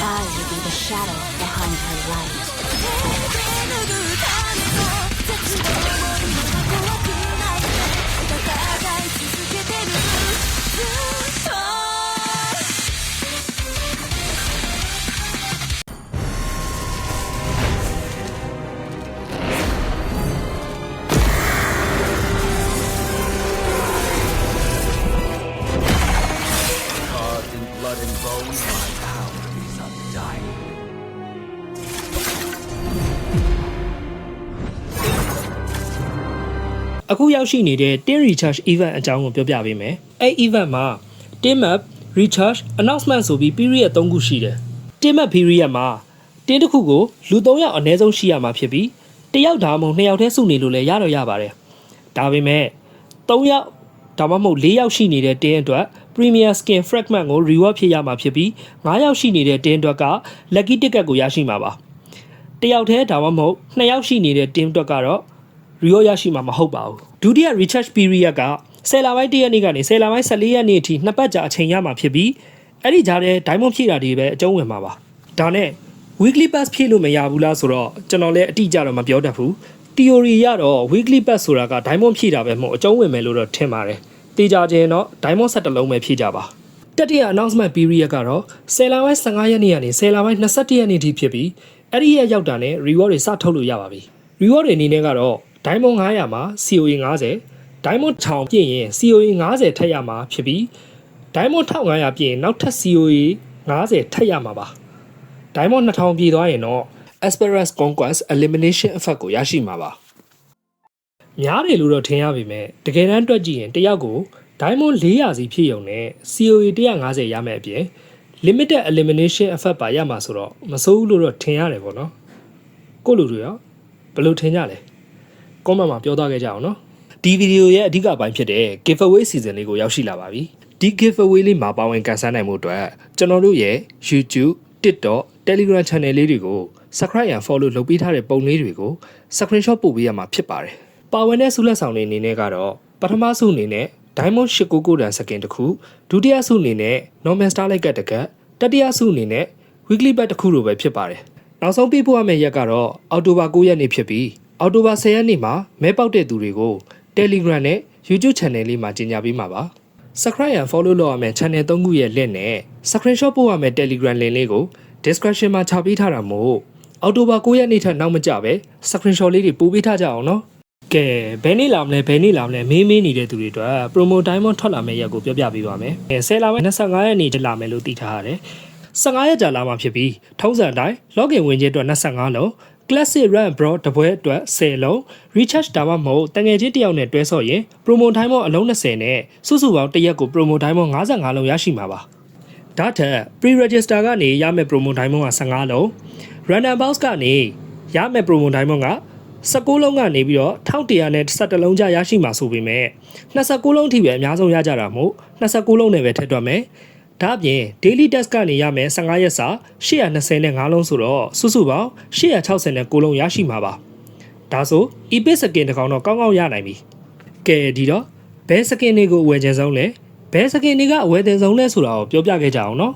I will be the shadow behind her light. အခုရောက်ရှိနေတဲ့ tin recharge event အကြောင်းကိုပြောပြပေးမယ်။အဲ event မှာ tin map recharge announcement ဆိုပြီး period 3ခုရှိတယ်။ tin map period မှာ tin တစ်ခုကိုလူ3ယောက်အနည်းဆုံးရှိရမှာဖြစ်ပြီးတစ်ယောက်ဒါမှမဟုတ်2ယောက်တည်းစုနေလို့လည်းရတော့ရပါတယ်။ဒါပေမဲ့3ယောက်ဒါမှမဟုတ်4ယောက်ရှိနေတဲ့ tin အတွက် Premier Skin Fragment ကို reward ဖြစ်ရမှာဖြစ်ပြီး9ယောက်ရှိနေတဲ့ tin အတွက်က lucky ticket ကိုရရှိမှာပါ။တစ်ယောက်တည်းဒါမှမဟုတ်2ယောက်ရှိနေတဲ့ tin အတွက်ကတော့ reward ရရှိမှာမဟုတ်ပါဘူးဒုတိယ recharge period က10လပိုင်း1ရက်နေ့ကနေ10လပိုင်း14ရက်နေ့အထိနှစ်ပတ်ကြာအချိန်ရမှာဖြစ်ပြီးအဲ့ဒီကြားထဲ diamond ဖြည့်တာတွေပဲအကျုံးဝင်မှာပါဒါနဲ့ weekly pass ဖြည့်လို့မရဘူးလားဆိုတော့ကျွန်တော်လည်းအတိအကျတော့မပြောတတ်ဘူး theory ရတော့ weekly pass ဆိုတာက diamond ဖြည့်တာပဲမဟုတ်အကျုံးဝင်မယ်လို့တော့ထင်ပါတယ်တေချာခြင်းတော့ diamond set တစ်လုံးပဲဖြည့်ကြပါတတိယ announcement period ကတော့10လပိုင်း15ရက်နေ့ကနေ10လပိုင်း21ရက်နေ့ထိဖြစ်ပြီးအဲ့ဒီရက်ရောက်တာနဲ့ reward တွေစထုတ်လို့ရပါပြီ reward တွေအနေနဲ့ကတော့ diamond 900မှာ COE 90 diamond 1000ပြည့်ရင် COE 90ထပ်ရမှာဖြစ်ပြီး diamond 1500ပြည့်ရင်နောက်ထပ် COE 90ထပ်ရမှာပါ diamond 2000ပြည့်သွားရင်တော့ Asperus Conquest Elimination Effect ကိုရရှိမှာပါများတယ်လို့တော့ထင်ရပေမဲ့တကယ်တမ်းတွက်ကြည့်ရင်တယောက်ကို diamond 400စီဖြည့်ရုံနဲ့ COE 150ရမယ်အပြင် limited elimination effect ပါရမှာဆိုတော့မစိုးဘူးလို့တော့ထင်ရတယ်ပေါ့နော်ကိုလူတွေရောဘယ်လိုထင်ကြလဲ comment မှာပြောသွားခဲ့ကြအောင်နော်ဒီဗီဒီယိုရဲ့အဓိကပိုင်းဖြစ်တဲ့ giveaway season လေးကိုရောက်ရှိလာပါပြီဒီ giveaway လေးမှာပါဝင်ကန်ဆယ်နိုင်မှုအတွက်ကျွန်တော်တို့ရဲ့ YouTube TikTok Telegram channel လေးတွေကို subscribe and follow လုပ်ပေးထားတဲ့ပုံလေးတွေကို screenshot ပို့ပေးရမှာဖြစ်ပါတယ်ပါဝင်တဲ့ဆုလက်ဆောင်တွေအနေနဲ့ကတော့ပထမဆုအနေနဲ့ Diamond 899တန်စကင်တစ်ခုဒုတိယဆုအနေနဲ့ Normal Starlight ကတ်တစ်ကတ်တတိယဆုအနေနဲ့ Weekly Bet တစ်ခုလိုပဲဖြစ်ပါတယ်နောက်ဆုံးပြပို့ရမယ့်ရက်ကတော့အောက်တိုဘာ9ရက်နေ့ဖြစ်ပြီး အောက်တိုဘာ10ရက်နေ့မှာမဲပေါက်တဲ့သူတွေကို Telegram နဲ့ YouTube Channel လေးမှာကြီးညာပေးမှာပါ Subscribe and Follow လုပ်ရမယ့် Channel 3ခုရဲ့ link နဲ့ Screenshot ပို့ရမယ့် Telegram link လေးကို description မှာချပေးထားတာမို့အောက်တိုဘာ9ရက်နေ့ထက်နောက်မကျပဲ Screenshot လေးတွေပို့ပေးထားကြအောင်နော်ကဲဘယ်နေ့လာမလဲဘယ်နေ့လာမလဲမေးမေးနေတဲ့သူတွေအတွက် promo diamond ထွက်လာမယ့်ရက်ကိုပြောပြပေးပါမယ်။အဲ10လပိုင်း25ရက်နေ့ကျလာမယ်လို့သိထားရတယ်။15ရက်ကြာလာမှဖြစ်ပြီးထုံးစံအတိုင်း login ဝင်ခြင်းအတွက်25လုံး classic run bro တပွဲအတွက်10လုံး recharge ဒါမှမဟုတ်တငယ်ချင်းတစ်ယောက်နဲ့တွဲဆော့ရင် promo diamond အလုံး20နဲ့စုစုပေါင်းတစ်ရက်ကို promo diamond 55လုံးရရှိမှာပါ။ဒါထက် pre-register ကနေရမယ့် promo diamond က15လုံး random box ကနေရမယ့် promo diamond က16လုံးကနေပြီးတော့1100နဲ့17လုံးကြရရှိမှာဆိုပေမဲ့29လုံးထိပဲအများဆုံးရကြတာမို့29လုံးနဲ့ပဲထည့်တွက်မယ် ဒါအပြင် daily test ကနေရမယ်15ရက်စာ825လုံးဆိုတော့စုစုပေါင်း869လုံးရရှိမှာပါဒါဆို epic skin တစ်ကောင်တော့ကောင်းကောင်းရနိုင်ပြီကဲဒီတော့ဘယ် skin တွေကိုအဝယ်ချင်ဆုံးလဲဘယ် skin တွေကအဝယ်တင်ဆုံးလဲဆိုတာကိုပြောပြခဲ့ကြအောင်နော်